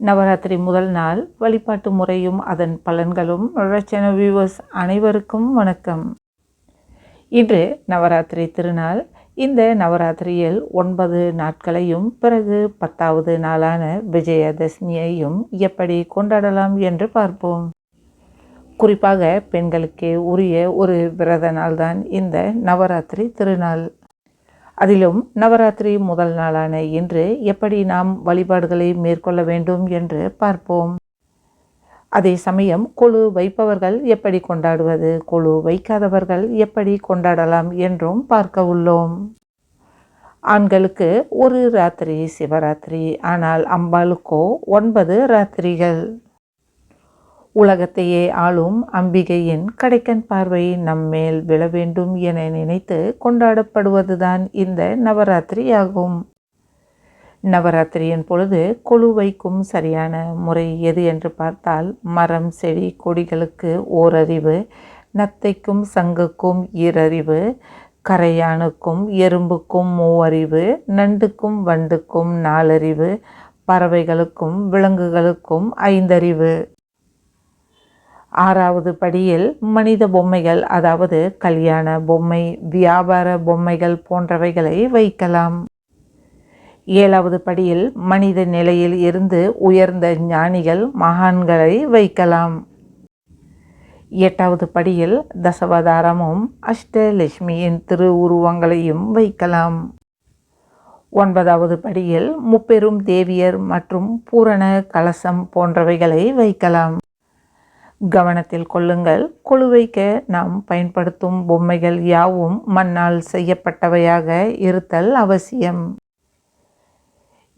நவராத்திரி முதல் நாள் வழிபாட்டு முறையும் அதன் பலன்களும் ரச்சன வியூவர்ஸ் அனைவருக்கும் வணக்கம். இன்று நவராத்திரி திருநாள். இந்த நவராத்திரியில் ஒன்பது நாட்களையும் பிறகு பத்தாவது நாளான விஜயதசமியையும் எப்படி கொண்டாடலாம் என்று பார்ப்போம். குறிப்பாக பெண்களுக்கே உரிய ஒரு விரத நாள்தான் இந்த நவராத்திரி திருநாள். அதிலும் நவராத்திரி முதல் நாளான இன்று எப்படி நாம் வழிபாடுகளை மேற்கொள்ள வேண்டும் என்று பார்ப்போம். அதே சமயம் கொழு வைப்பவர்கள் எப்படி கொண்டாடுவது கொழு வைக்காதவர்கள் எப்படி கொண்டாடலாம் என்றும் பார்க்க உள்ளோம். ஆண்களுக்கு ஒரு ராத்திரி சிவராத்திரி ஆனால் அம்பாளுக்கோ ஒன்பது ராத்திரிகள். உலகத்தையே ஆளும் அம்பிகையின் கடைக்கன் பார்வை நம்மேல் விழ வேண்டும் என நினைத்து கொண்டாடப்படுவதுதான் இந்த நவராத்திரி ஆகும் நவராத்திரியின் பொழுது கொழு வைக்கும் சரியான முறை எது என்று பார்த்தால் மரம் செடி கொடிகளுக்கு ஓரறிவு நத்தைக்கும் சங்குக்கும் ஈரறிவு கரையானுக்கும் எறும்புக்கும் மூவறிவு நண்டுக்கும் வண்டுக்கும் நாலறிவு பறவைகளுக்கும் விலங்குகளுக்கும் ஐந்தறிவு. ஆறாவது படியில் மனித பொம்மைகள் அதாவது கல்யாண பொம்மை வியாபார பொம்மைகள் போன்றவைகளை வைக்கலாம். ஏழாவது படியில் மனித நிலையில் இருந்து உயர்ந்த ஞானிகள் மகான்களை வைக்கலாம். எட்டாவது படியில் தசவதாரமும் அஷ்டலட்சுமியின் திரு உருவங்களையும் வைக்கலாம். ஒன்பதாவது படியில் முப்பெரும் தேவியர் மற்றும் பூரண கலசம் போன்றவைகளை வைக்கலாம். கவனத்தில் கொள்ளுங்கள். கொழுவைக்க நாம் பயன்படுத்தும் பொம்மைகள் யாவும் மண்ணால் செய்யப்பட்டவையாக இருத்தல் அவசியம்.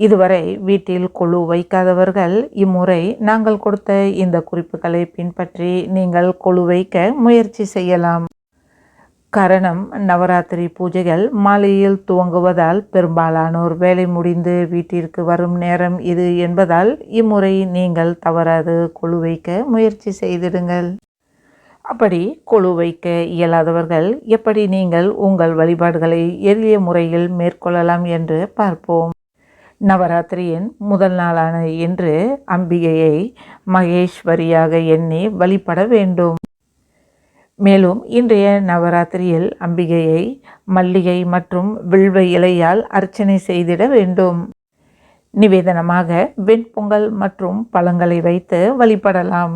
இதுவரை வீட்டில் கொழு வைக்காதவர்கள் இம்முறை நாங்கள் கொடுத்த இந்த குறிப்புகளை பின்பற்றி நீங்கள் கொழு வைக்க முயற்சி செய்யலாம். காரணம் நவராத்திரி பூஜைகள் மாலையில் துவங்குவதால் பெரும்பாலானோர் வேலை முடிந்து வீட்டிற்கு வரும் நேரம் இது என்பதால் இம்முறை நீங்கள் தவறாது கொழு வைக்க முயற்சி செய்திடுங்கள். அப்படி கொழு வைக்க இயலாதவர்கள் எப்படி நீங்கள் உங்கள் வழிபாடுகளை எளிய முறையில் மேற்கொள்ளலாம் என்று பார்ப்போம். நவராத்திரியின் முதல் நாளான இன்று அம்பிகையை மகேஸ்வரியாக எண்ணி வழிபட வேண்டும். மேலும் இன்றைய நவராத்திரியில் அம்பிகையை மல்லிகை மற்றும் வில்வ இலையால் அர்ச்சனை செய்திட வேண்டும். நிவேதனமாக வெண்பொங்கல் மற்றும் பழங்களை வைத்து வழிபடலாம்.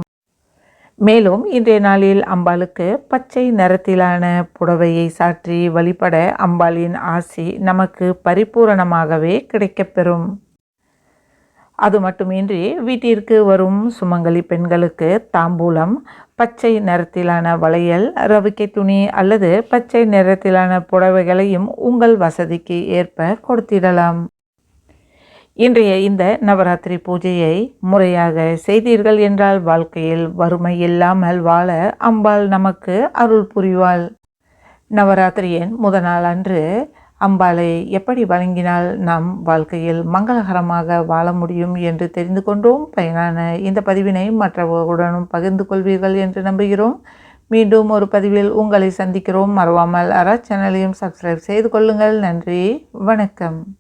மேலும் இன்றைய நாளில் அம்பாளுக்கு பச்சை நிறத்திலான புடவையை சாற்றி வழிபட அம்பாளின் ஆசி நமக்கு பரிபூரணமாகவே கிடைக்கப்பெறும். அது மட்டுமின்றி வீட்டிற்கு வரும் சுமங்கலி பெண்களுக்கு தாம்பூலம் பச்சை நிறத்திலான வளையல் ரவிக்கை துணி அல்லது பச்சை நிறத்திலான புடவைகளையும் உங்கள் வசதிக்கு ஏற்ப கொடுத்திடலாம். இன்றைய இந்த நவராத்திரி பூஜையை முறையாக செய்தீர்கள் என்றால் வாழ்க்கையில் வறுமை இல்லாமல் வாழ அம்பாள் நமக்கு அருள் புரிவாள். நவராத்திரியின் முதல் நாள் அன்று அம்பாளை எப்படி வழங்கினால் நாம் வாழ்க்கையில் மங்களகரமாக வாழ முடியும் என்று தெரிந்து கொண்டோம். பயனான இந்த பதிவினை மற்றவர்களுடனும் பகிர்ந்து கொள்வீர்கள் என்று நம்புகிறோம். மீண்டும் ஒரு பதிவில் உங்களை சந்திக்கிறோம். மறவாமல் அற சேனலையும் சப்ஸ்கிரைப் செய்து கொள்ளுங்கள். நன்றி. வணக்கம்.